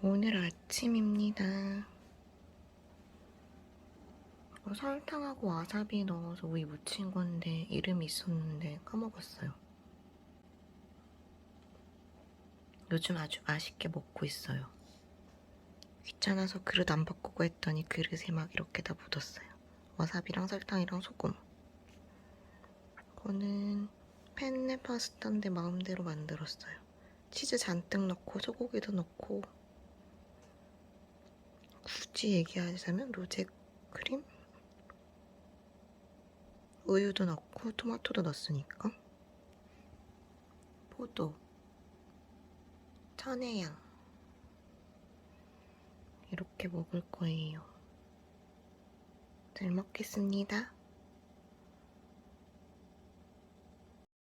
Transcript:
오늘 아침입니다. 설탕하고 와사비 넣어서 우유 무친 건데 이름이 있었는데 까먹었어요. 요즘 아주 맛있게 먹고 있어요. 귀찮아서 그릇 안 바꾸고 했더니 그릇에 막 이렇게 다 묻었어요. 와사비랑 설탕이랑 소금. 이거는 펜네 파스타인데 마음대로 만들었어요. 치즈 잔뜩 넣고 소고기도 넣고 굳이 얘기하자면 로제 크림? 우유도 넣고 토마토도 넣었으니까 포도 천혜향 이렇게 먹을 거예요. 잘 먹겠습니다.